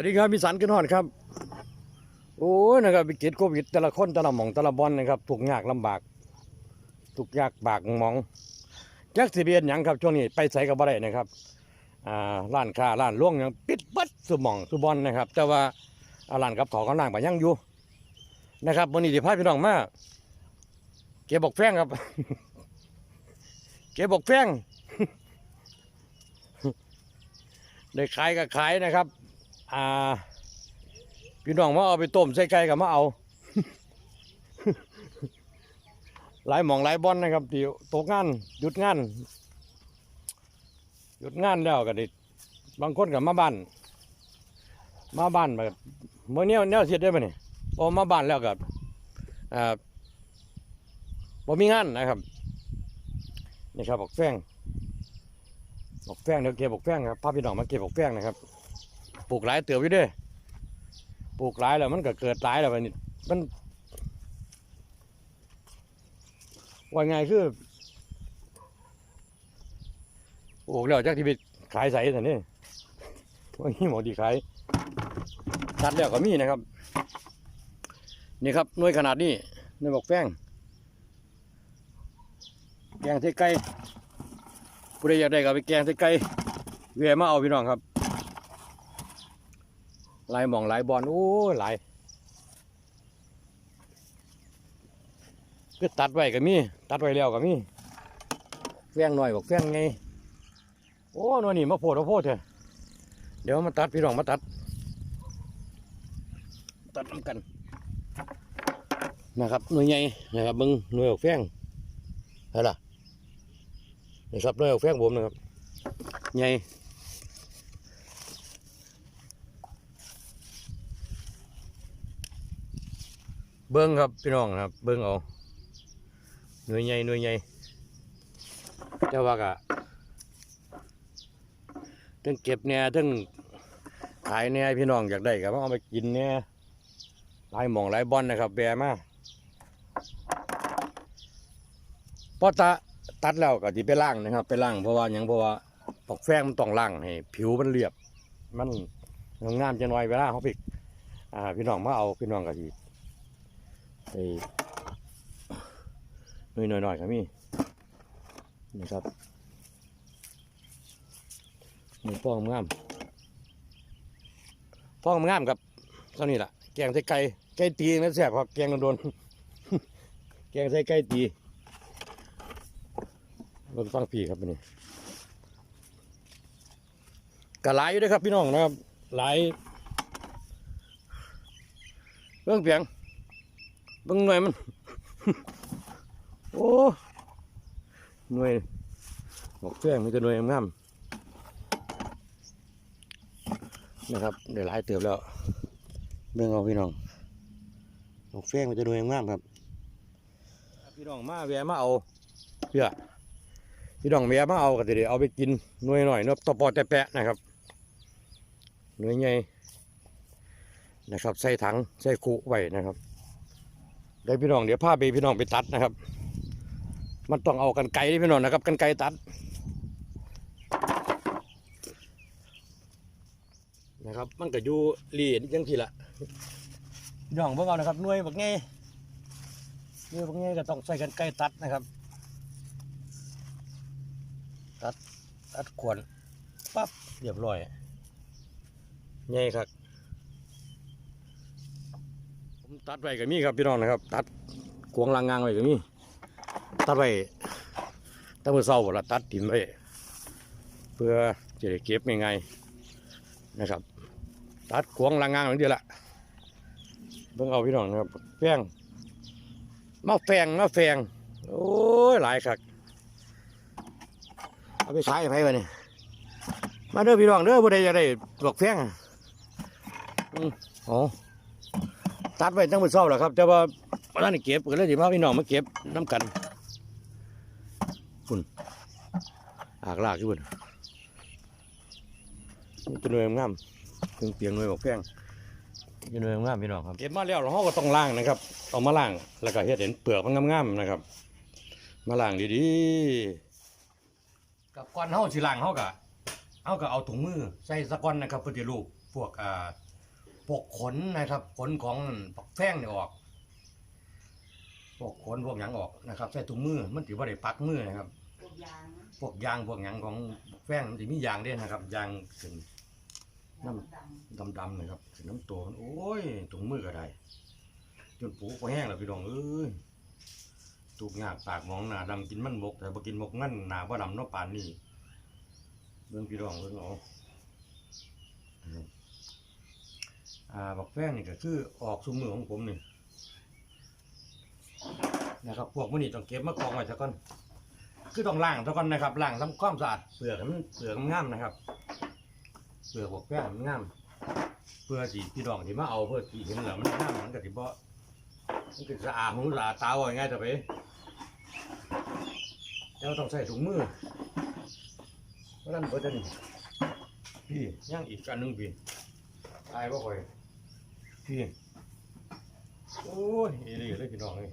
วัสดีครับพี่สันกันหอดครับ โอ้ยนะครับวิกฤตโควิดแต่ละคนแต่ละหม่องแต่ละบอนนะครับถูกยากลำบากถูกยากบากหมองจักสิเบียนหยังครับช่วงนี้ไปใส่กับบ่ได้นะครับอ่าร้านค้าร้านล่วงยังปิดเบัดสุหมองสุบอนนะครับ แต่ว่าอาร้านกับเขาวก็ล่างไปยังอยู่นะครับวันนี้ที่พาพี่น้องมาเก็บบอกแฟงครับ เก็บบอกแฟงได้ขายก็ขายนะครับ อ่าพี่น้องมาเอาไปต้มใส่ไก่กับมาเอาหลายหมองหลายบอนนะครับที่ตกงานหยุดงานหยุดงานแล้วก็ดิบางคนกับมาบ้าน มาบ้านแบบเมื่อเนี้ยแนวเสียดได้ปะเนี่ยพอมาบ้านแล้วกับอ่าบ่มีงานนะครับนี่ครับบอกแฟงบอกแฟงเดี๋ยวเก็บบอกแฟงครับพาพี่น้องมาเก็บบอกแฟงนะครับ ปลูกหลายเติบอยู่เด้ปลูกหลายแล้วมันก็เกิดหลายแล้วบันี้มันว่าไงคือปลูกแล้วจากที่ไปขายใส่แต่นี่ว่างี้หมอดีขายตัดแล้วก็มีนะครับ นี่ครับหน่วยขนาดนี้หน่วยบอกแป้งแกงเทไก่ผู้ใดอยากได้ก็ไปแกงเทไก่เวียมาเอาพี่น้องครับ หลายหมองหลายบอลโอ้หลายก็ตัดไว้ก็มีตัดไว้แล้วก็มีแฟงหน่อยบอกแฟงไงโอ้หน่อยนี่มาโพดมาโพดเถอะเดี๋ยวมาตัดพี่น้องมาตัด ตัดน้ำกันนะครับหน่วยใหญ่นะครับมึงหน่วยบอกแฟงอะไรล่ะนี่ครับหน่วยบอกแฟงผมนะครับใหญ่ บิ้งครับพี่น้องครับ เบิ้งเอาหน่วยใหญ่หน่วยใหญ่แต่ว่ากะทั้งเก็บเนี่ยทั้งขายเนี่ยพี่น้องอยากได้ก็มาเอาไปกินเนี่ยหลายหมองหลายบอนนะครับแบมาพอตาตัดแล้วก็ที่ไปล่างนะครับ ไปล่างเพราะว่ายังเพราะว่าปอกแฟงมันต้องล่างให้ผิวมันเรียบ มันงามจะน้อยเวลาเขาปอ่าพี่น้องมาเอาพี่น้องก็ที ไอ้หน่อยหน่อยหน่อยครับมี่นี่ครับหมูฟองงามฟองงามครับเท่านี้แหละแกงใส่ไก่ไก่ตีนั่นแซ่บครับแกงโดนๆแกงใส่ไก่ตีเราฟังพี่ครับนนี่กะหลายอยู่ด้วยครับพี่น้องนะครับหลายเรื่องเพียง บิ่งหน่วยมัน โอ้ หน่วยบอกแจ้งมีแต่หน่วยงามๆนะครับเดี๋ยวหลายเติบแล้ว เบิ่งเอาพี่น้องบอกแจ้งมีแต่หน่วยงามๆครับ พี่น้องมาแวะมาเอาเพื่อพี่น้องแวะมาเอาก็จะได้เอาไปกินหน่วยหน่อยเนาะตอปอแต่แปะนะครับ หน่วยใหญ่นะครับ ใส่ถัง ใส่คุไว้นะครับเดี๋ยวพี่น้องเดี๋ยวพาไปพี่น้องไปตัดนะครับ มันต้องเอากันไกลที่พี่น้องนะครับ กันไกลตัดนะครับ มันก็อยู่เลียนยังทีละพี่น้องพวกเรานะครับหน่วยบักไงหน่วยบักไงก็ต้องใส่กันไกลตัดนะครับ ตัดตัดขวนปั๊บเรียบร้อยไงครับ ผม ตัดไว้กับมีครับพี่น้องนะครับ ตัดกวงลางงางไว้กับมีตัดไว้ตั้งแต่เช้าหมดละตัดถิ่นไว้เพื่อจะได้เก็บง่ายๆนะครับ ตัดกวงลางงางอย่างเดียวละเบิ่งเอาพี่น้องนะครับแฟงมาแฟงมาแฟงโอ้ยหลายคักเอาไปให้ไปวะเนี่ยมาเด้อพี่น้องเด้อบ่ได้จะได้บอกแฟงอะอืมอ๋อ ตัดไว้ตั้งแต่เช้าแล้วครับ แต่ว่าตอนนี้เก็บก็เลยสิพาพี่น้องมาเก็บน้ำกันคุณอากลากอยู่บนเป็นหน่วยงามเครื่องเปียงหน่วยบอกแพงเป็นหน่วยงามพี่น้องครับเก็บมาแล้วเราก็ต้องล้างนะครับเอามาล้างแล้วก็เฮ็ดเห็นเปลือกมันงามๆนะครับ มาล้างดีๆกับก้อนเฮาสิล้างเฮาก็เฮาก็เอาถุงมือใส่สะก้อนนะครับเพื่อที่ลูกพวกอ่า พวกขนนะครับ ขนของปักแฟงเนี่ยออกพวกขนพวกหยังออกนะครับใส่ถุงมือมันถือว่าได้ปักมือนะครับ พวกยางพวกยางพวกหยังของปักแฟงมันจะมียางด้วยนะครับยางขึ้นน้ำดำดำๆนะครับขึ้นน้ำตัวมันโอ้ยถุงมือก็ได้จนปูก็แห้งแล้วพี่น้องเอ้ยตูกยากปากหมองหนาดำกินมันบกแต่บ่กินบกงั้นหนาว่าดำเนาะปานนี้เบิ่งพี่น้องเบิ่งเอานะครับ อ่าบักแฟงนี่ก็คือออกซุมือของผมนี่นะครับพวกมันนี่ต้องเก็บมากองไว้ซะก่อน คือต้องล้างซะก่อนนะครับล้างทำความสะอาดเปลือกให้มันเปลือกมันงามนะครับ เปลือกบักแฟงมันงามเพื่อสิพี่น้องที่มาเอาเพื่อที่เห็นแล้วมันงามมันก็สิบ่มันก็สะอาดหูสะอาดตาว่าง่ายต่ไปเราต้องใส่ถุงมือเพราะนั้นเบิดอันนี้พี่ย่างอีกอันหนึงพี่ตายบ่ค่อย พี่โอ้ยอีหลีเลยพี่น้องเลย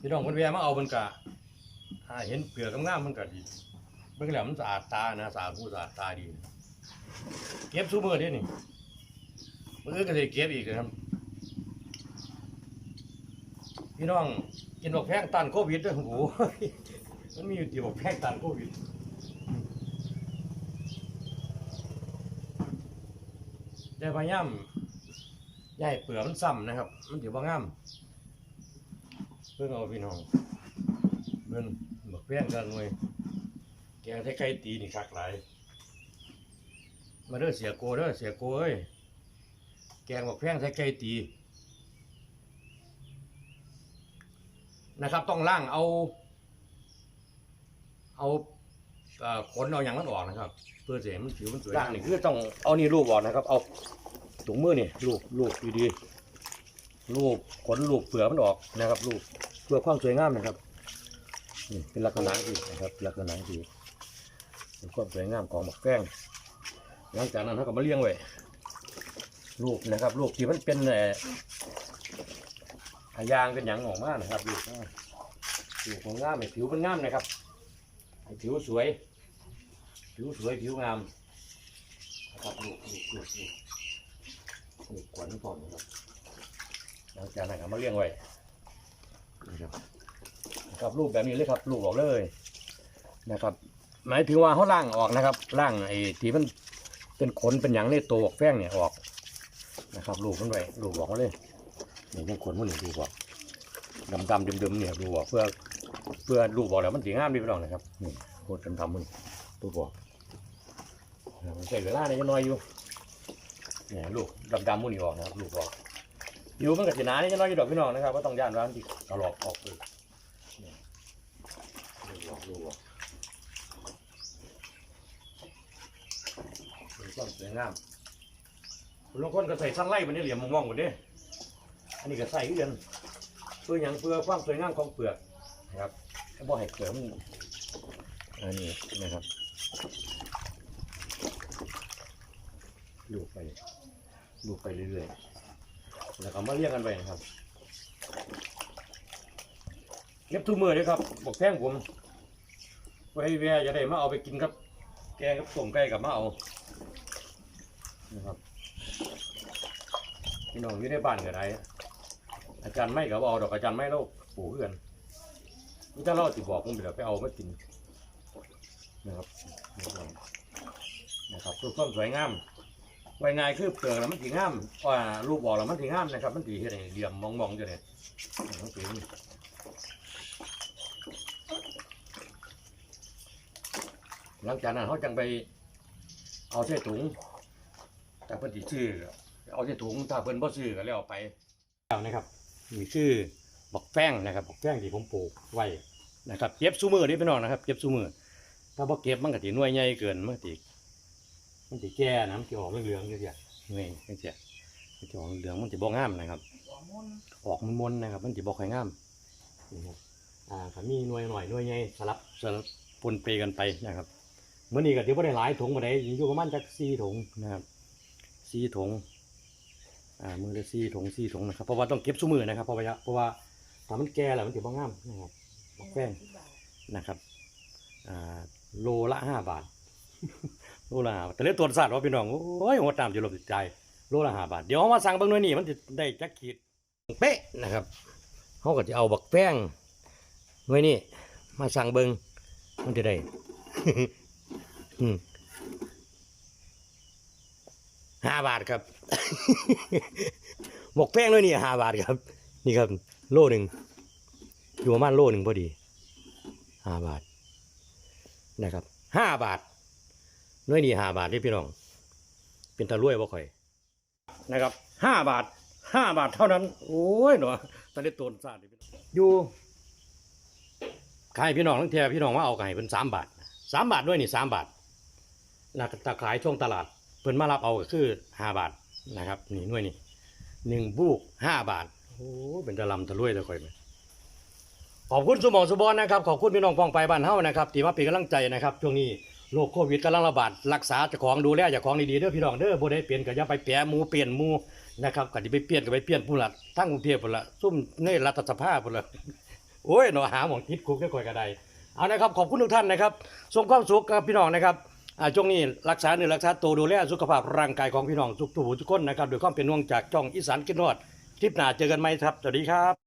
พี่น้องคนแวะมาเอามันกะอ่าเห็นเปลือกงามมันก็ดีเบิ่งแล้วมันสะอาดตานะสะอาดหูสะอาดตาดี เก็บซูมือเด้นี่มือก็จะเก็บอีกนะครับพี่น้องกินบอกแพงต้านโควิดด้วยโอ้โหมันมีอยู่ที่บอกแพงต้านโควิด ได้พยายามย่ายเปลือกมันซ้ำนะครับ มันถือว่างามเพื่อเอาพี่น้องเบิ่นบอกแพงกันหน่ยแกงใช้ไก่ตีนี่คักหลายมาเด้อเสียโกเด้อเสียโกเอ้ยแกงบอกแพงใส่ไก่ตีนะครับ ต้องล่างเอา เอา เอ่อขนเอาอย่างนั้นออกนะครับ เพื่อเสียมันผิวมันสวยล่างนี่คือต้องเอานี่รูปออกนะครับ เอาถุงมือนี่รูปรูปดีๆรูปขนรูปเปลือกมันออกนะครับรูปเพื่อความสวยงามนะครับนี่เป็นลักษณะที่นะครับลักษณะที่เป็นความสวยงามของหมักแกงหลังจากนั้นเขาก็มาเลี้ยงไว้ลูกนะครับลูกที่มันเป็นเอ่อหายางเป็นหยังออกมานะครับลูกลูกของงามให้ผิวมันงามนะครับให้ผิวสวย ผิวสวยผิวงามนะครับลูกลูกลูกลูกลูกขวัญผมนะครับหลังจากนั้นก็มาเลี้ยงไว้นะครับขับลูกแบบนี้เลยครับลูกออกเลยนะครับ หมายถึงว่าเขาล่างออกนะครับล่างไอ้ที่มันเป็นขนเป็นหยังในตัวแป้งเนี่ยออกนะครับลูกมันไว้ลูกบอกมาเลยนี่ยังขนมันนี่ดูบอกดำดำๆดำๆเนี่ยดูบอกเพื่อเพื่อลูกบอกแล้วมันสีงามดีพี่น้องนะครับนี่โคตรดำๆมั นดูบอกมันใช้เวลาในยังน้อยอยู่เนี่ยลูกดำๆมันนี่ออกนะครับลูกบอกอยู่มันกับสีหนานี่ยังน้อยอยู่ดอกพี่น้องนะครับว่าต้องย่านร้านที่ตลอกออกเลยเนี่ยลูกบอกลูกบอกเป็นความสวยงามบางคนก็ใส่สั้นไล่มันนี่เหลี่ยมมองๆหมดเด้อันนี้ก็ใส่คือกันเพื่ออย่างเพื่อความสวยงามของเปลือกนะครับให้บ่ให้เปลือกมันอันนี้นะครับลูกไป ลูไปเรื่อยๆแล้วก็มาเรียกกันไปนะครับเก็บทุกมือเลยครับบอกแท่งผมไว้แวจะได้มาเอาไปกินครับ แกงกับต้มไก่กับมาเอานะครับพี่น้องอยู่ในบ้านก็ได้อาจารย์ไม่กับเอาดอกอาจารย์ไม่เราปลูกเพื่อนนี่ถ้าเราติบอกผมเดี๋ยวไปเอามากินนะครับนะครับเพื่อความสวยงาม ไว้ง่ายคือเปลือกแล้วมันสีงามว่ารูปบอกแล้วมันสีงามนะครับ มันสีเห็นเหลี่ยมมองๆจะเนี่ยมันสีหลังจากนั้นเขาจังไปเอาใส่ถุงแต่เพิ่นสิซื้อเอาใส่ถุงถ้าเพิ่นบ่ซื้อก็แล้วเอาไปนะครับนี่คือบักแป้งนะครับบักแป้งที่ผมปลูกไว้นะครับเก็บซูมือนี่พี่น้องนะครับเก็บซูมือถ้าบ่เก็บมันก็สิหน่วยใหญ่เกินมันก็สิ มันสิแก่นะมันสิออกเหลืองๆจังซี่หน่วยจังซี่มันสิออกเหลืองๆมันสิบ่งามนะครับหัวมุนออกมนๆนะครับ มันสิบ่ค่อยงามนี่ครับอ่าก็มีหน่วยหน่อยหน่วยใหญ่สลับสลับปนเปกันไปนะครับมื้อนี้ก็ถือว่าได้หลายถุงมาได้อยู่ประมาณจัก4ถุงนะครับ4ถุงอ่ามื้อละ4ถุง4ถุงนะครับ เพราะว่าต้องเก็บซุมื้อนะครับเพราะว่าเพราะว่าถ้ามันแก่แล้วมันสิบ่งามนะครับบักแป้งที่บ่าวนะครับอ่าโลละ5บาท โลละห้าบาทแต่เรื่องตัวสัตว์ว่าพี่น้อง โอ้ยหัวตามจะลบจิตใจ โลละห้าบาท เดี๋ยวเอามาสั่งเบางหน่วยนี่มันจะได้จักขีดเป๊ะนะครับเขาก็จะเอาบักแป้งหน่วยนี่มาสั่งเบิงมันจะได้ห้าบาทครับหมกแป้งด้วยนี่ห้าบาทครับ นี่ครับ โลหนึ่งอยู่ประมาณโลหนึ่งพอดีห้าบาทนะครับห้าบาท น้อยนี่ห้าบาทที่พี่น้อง เป็นตะลุ่ยบ่ค่อย นะครับห้าบาทห้าบาทเท่านั้น โอ้ยเนาะตะเล็ดตัวซาดนี่พี่น้องอยู่ขายพี่น้องทั้งเทียพี่น้องมาเอาไก่เป็นสามบาทสามบาทด้วยนี่สามบาทแล้วก็ตะขายช่วงตลาดเพิ่นมารับเอาก็คือห้าบาทนะครับ นี่หน่วยนี่หนึ่งบุกห้าบาทโอ้เป็นตะลำตะลุ่ยตะค่อยไหมขอบคุณสมองสุบอนนะครับ ขอบคุณพี่น้องปองไปบ้านเฮานะครับที่มาเป็นกำลังใจนะครับช่วงนี้ โรคโควิดกำลังระบาดรักษาเจ้าของดูแลเจ้าของดีๆเด้อพี่น้องเด้อบ่ได้เปลี่ยนก็อย่าไปแปะหมูเปลี่ยนหมูนะครับก็สิไปเปลี่ยนก็ไปเปลี่ยนผู้ละทั้งกรุงเทพพุ่นละซุ่มในรัฐสภาพุ่นละโอ้ยเนาะหาหมองติดคุกได้ก่อยก็ไดเอานะครับขอบคุณทุกท่านนะครับส่งความสุขกับพี่น้องนะครับอ่าช่วงนี้รักษาเนื้อรักษาตัวดูแลสุขภาพร่างกายของพี่น้องทุกทุกผู้ทุกคนนะครับโดยความเป็นห่วงจากจ้องอีสานกินรอดคลิปหน้าเจอกันไหมครับสวัสดีครับ